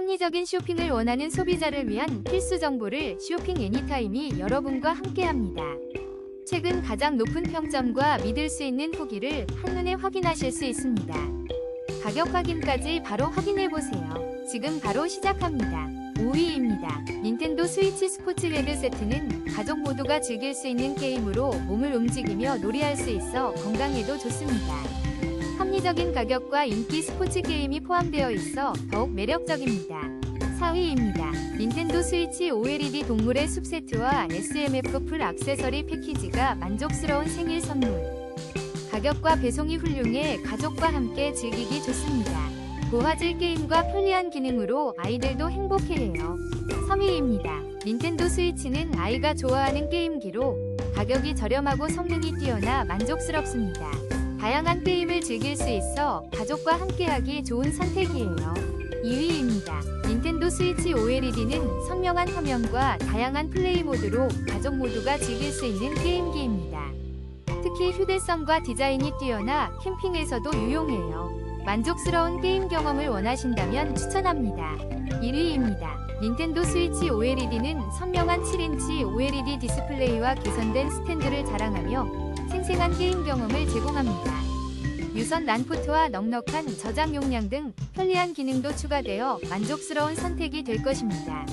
합리적인 쇼핑을 원하는 소비자를 위한 필수 정보를 쇼핑 애니타임이 여러분과 함께합니다. 최근 가장 높은 평점과 믿을 수 있는 후기를 한눈에 확인하실 수 있습니다. 가격 확인까지 바로 확인해 보세요. 지금 바로 시작합니다. 5위입니다. 닌텐도 스위치 스포츠 레드 세트는 가족 모두가 즐길 수 있는 게임으로 몸을 움직이며 놀이할 수 있어 건강에도 좋습니다. 합리적인 가격과 인기 스포츠 게임이 포함되어 있어 더욱 매력적입니다. 4위입니다. 닌텐도 스위치 OLED 동물의 숲 세트와 SMF 풀 액세서리 패키지가 만족스러운 생일 선물. 가격과 배송이 훌륭해 가족과 함께 즐기기 좋습니다. 고화질 게임과 편리한 기능으로 아이들도 행복해해요. 3위입니다. 닌텐도 스위치는 아이가 좋아하는 게임기로 가격이 저렴하고 성능이 뛰어나 만족스럽습니다. 다양한 게임을 즐길 수 있어 가족과 함께하기 좋은 선택이에요. 2위입니다. 닌텐도 스위치 OLED는 선명한 화면과 다양한 플레이 모드로 가족 모두가 즐길 수 있는 게임기입니다. 특히 휴대성과 디자인이 뛰어나 캠핑에서도 유용해요. 만족스러운 게임 경험을 원하신다면 추천합니다. 1위입니다. 닌텐도 스위치 OLED는 선명한 7인치 OLED 디스플레이와 개선된 스탠드를 자랑하며 생생한 게임 경험을 제공합니다. 유선 란 포트와 넉넉한 저장 용량 등 편리한 기능도 추가되어 만족스러운 선택이 될 것입니다.